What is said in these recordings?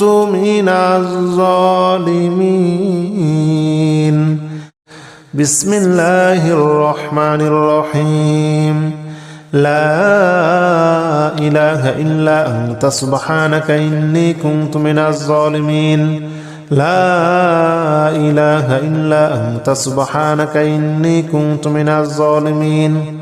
من الظالمين. بسم الله الرحمن الرحيم. لا إله إلا أنت سبحانك إني كنت من الظالمين. لا إله إلا أنت سبحانك إني كنت من الظالمين.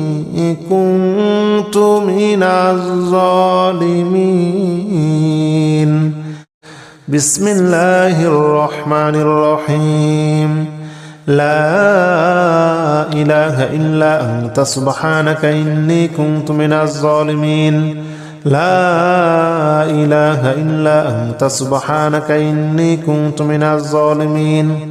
كنت من الظالمين بسم الله الرحمن الرحيم لا إله إلا أنت سبحانك إني كنت من الظالمين لا إله إلا أنت سبحانك إني كنت من الظالمين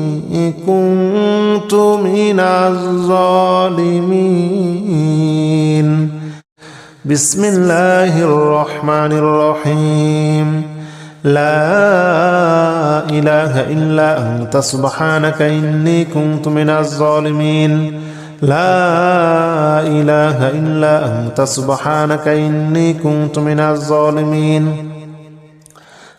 كنت من الظالمين. بسم الله الرحمن الرحيم. لا إله إلا أنت سبحانك إني كنت من الظالمين. لا إله إلا أنت سبحانك إني كنت من الظالمين.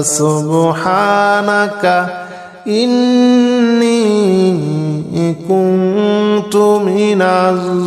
أنت سبحانك إني كنت من الظالمين.